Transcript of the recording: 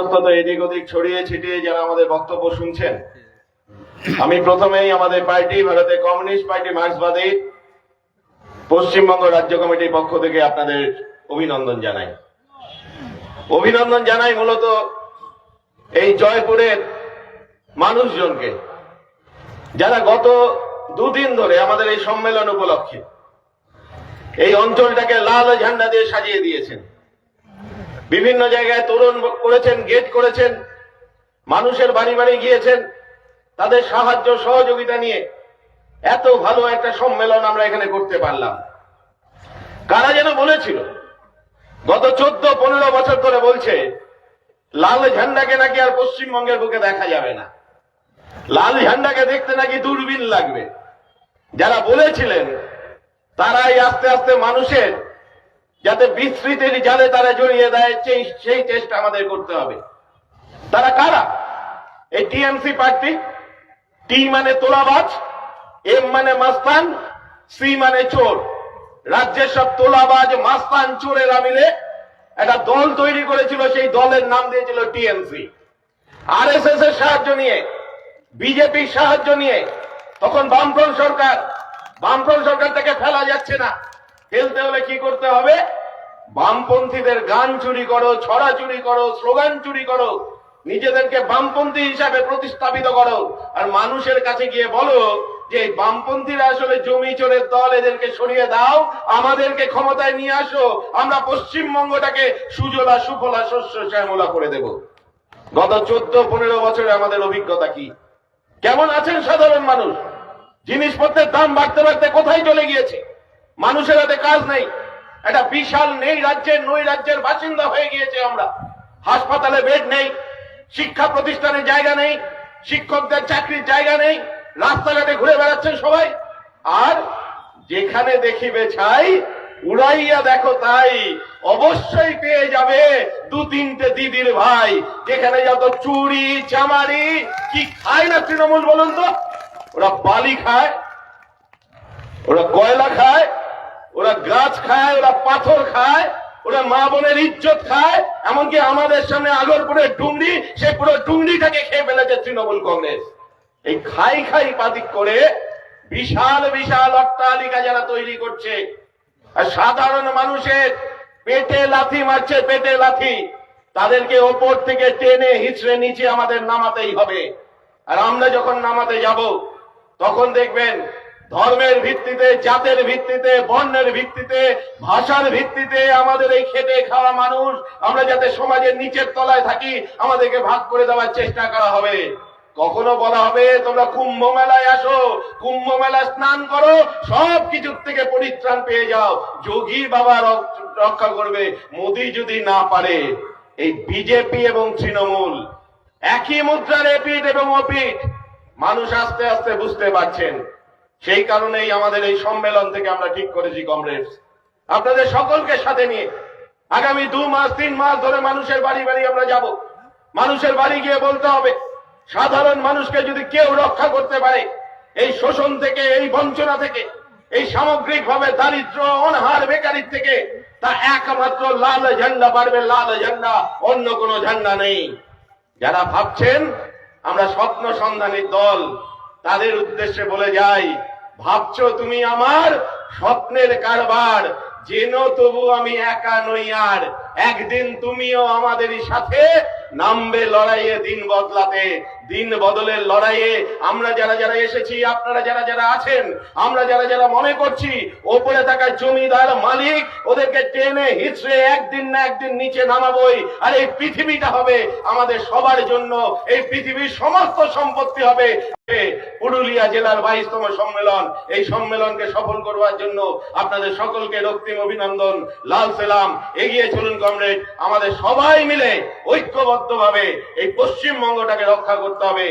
অন্তত এদিক ওদিক ছড়িয়ে ছিটিয়ে যারা আমাদের বক্তব্য শুনছেন। আমি প্রথমেই আমাদের পার্টি ভারতের কমিউনিস্ট পার্টি মার্ক্সবাদী পশ্চিমবঙ্গ রাজ্য কমিটির পক্ষ থেকে আপনাদের অভিনন্দন জানাই। অভিনন্দন জানাই মূলত এই জয়পুরের মানুষজনকে, যারা গত দুদিন ধরে আমাদের এই সম্মেলন উপলক্ষে এই অঞ্চলটাকে লাল ঝান্ডা দিয়ে সাজিয়ে দিয়েছেন। বিভিন্ন জায়গায় তোরণ করেছেন, গেট করেছেন, মানুষের বাড়ি বাড়ি গিয়েছেন, তাদের সাহায্য, সহযোগিতা নিয়ে এত ভালো একটা সম্মেলন আমরা এখানে করতে পারলাম। কারা যেন বলেছিল, গত চোদ্দ, পনেরো বছর ধরে বলছে, লাল ঝান্ডাকে নাকি আর পশ্চিমবঙ্গের বুকে দেখা যাবে না। লাল ঝান্ডাকে দেখতে নাকি দূরবীন লাগবে। যারা বলেছিলেন, তারাই আস্তে আস্তে মানুষের যাতে বিস্মৃতির জালে তারা জড়িয়ে দেয়, সেই চেষ্টা আমাদের করতে হবে। তারা কারা? এই টিএমসি পার্টি টি মানে তোলাবাজ, এম মানে মাস্তান, সি মানে চোর। রাজ্যের সব তোলাবাজ, মাস্তান, চোরেরা মিলে একটা দল তৈরি করেছিল, সেই দলের নাম দিয়েছিল টিএমসি। আর এস এর সাহায্য নিয়ে, বিজেপির সাহায্য নিয়ে, তখন বামফ্রন্ট সরকার বামফ্রন্ট সরকার থেকে ফেলা যাচ্ছে না। ফেলতে হলে কি করতে হবে? বামপন্থীদের গান চুরি করো, ছড়া চুরি করো, স্লোগান চুরি করো, নিজেদেরকে বামপন্থী হিসাবে প্রতিস্থাপিত করো। আর মানুষের কাছে গিয়ে বলো যে বামপন্থীরা আসলে জমি চোরের দল, এদেরকে সরিয়ে দাও, আমাদেরকে ক্ষমতায় নিয়ে আসো, আমরা পশ্চিমবঙ্গটাকে সুজলা, সুফলা, শস্য, শ্যামলা করে দেব। গত চোদ্দ, পনেরো বছরে আমাদের অভিজ্ঞতা কি? কেমন আছেন সাধারণ মানুষ? জিনিসপত্রের দাম বাড়তে বাড়তে কোথায় চলে গিয়েছে? মানুষের হাতে কাজ নেই। একটা বিশাল নেই রাজ্যের, নই রাজ্যের বাসিন্দা হয়ে গিয়েছে আমরা। হাসপাতালে বেড নেই, শিক্ষা প্রতিষ্ঠানে জায়গা নেই, শিক্ষকদের চাকরির জায়গা নেই, রাস্তাঘাটে ঘুরে বেড়াচ্ছেন সবাই। আর যেখানে দেখিবে ছাই, উড়াইয়া দেখো তাই, অবশ্যই পেয়ে যাবে দু তিনটে দিদির ভাই। যেখানে যত চুরি, চামারি, কি খায় না তৃণমূল বলুন তো? ওরা বালি খায়, ওরা কয়লা খায় ওরা গাছ খায়, ওরা পাথর খায়, ওরা মা বোনের ইজ্জত খায়, এমনকি আমাদের সামনে আগরপুরের ডুংরি সে পুরো ডুংরিটাকে খেয়ে ফেলেছে তৃণমূল কংগ্রেস। এই খাই খাই পাতিক করে বিশাল বিশাল অট্টালিকা যারা তৈরি করছে। আর সাধারণ মানুষের পেটে লাথি মারছে, পেটে লাথি। তাদেরকে ওপর থেকে টেনে হিচড়ে নিচে আমাদের নামাতেই হবে। আর আমরা যখন নামাতে যাব, তখন দেখবেন ধর্মের ভিত্তিতে, জাতের ভিত্তিতে, বর্ণের ভিত্তিতে, ভাষার ভিত্তিতে আমাদের এই খেটে খাওয়া মানুষ, আমরা যাতে সমাজের নিচের তলায় থাকি, আমাদেরকে ভাগ করে দেওয়ার চেষ্টা করা হবে। কখনো বলা হবে, তোমরা কুম্ভ মেলায় আসো, কুম্ভ মেলায় স্নান করো, সব কিছুর থেকে পরিত্রাণ পেয়ে যাও। যোগী বাবা রক- রক্ষা করবে, মোদি যদি না পারে। এই বিজেপি এবং তৃণমূল, একই মুদ্রার এপিট এবং অপিট মানুষ আস্তে আস্তে বুঝতে পারছেন। সেই কারণেই আমাদের এই সম্মেলন থেকে আমরা ঠিক করেছি কমরেডস আপনাদের সকলকে সাথে নিয়ে আগামী দু মাস, তিন মাস ধরে মানুষের বাড়ি বাড়ি আমরা যাব। মানুষের বাড়ি গিয়ে বলতে হবে, সাধারণ মানুষকে যদি কেউ রক্ষা করতে পারে, এই শোষণ থেকে, এই বঞ্চনা থেকে, এই সামগ্রিক ভাবে দারিদ্র, অনহার, বেকারির থেকে, তা একমাত্র লাল ঝান্ডা পারবে, লাল ঝান্ডা, অন্য কোনো ঝান্ডা নেই। যারা ভাবছেন, আমরা স্বপ্ন সন্ধানের দল তাদের উদ্দেশ্যে বলে যাই, ভাবছ তুমি আমার স্বপ্নের কারবার? যেন তবু আমি একা নই আর। একদিন তুমিও আমাদেরই সাথে নামবে লড়াইয়ে দিন বদলাতে, দিন বদলের লড়াইয়ে আমরা যারা যারা এসেছি, আপনারা যারা যারা আছেন, আমরা যারা যারা মনে করছি, ওপরে থাকা জমিদার মালিক ওদেরকে টেনে হিচড়ে একদিন না একদিন নিচে নামাবই। আর এই পৃথিবীটা হবে আমাদের সবার জন্য, এই পৃথিবীর সমস্ত সম্পত্তি হবে। পুরুলিয়া জেলার বাইশতম সম্মেলন, এই সম্মেলনকে সফল করবার জন্য আপনাদের সকলকে রক্তিম অভিনন্দন, লাল সেলাম, এগিয়ে চলুন কমরেড আমাদের সবাই মিলে ঐক্যবদ্ধভাবে এই পশ্চিমবঙ্গটাকে রক্ষা করতে হবে।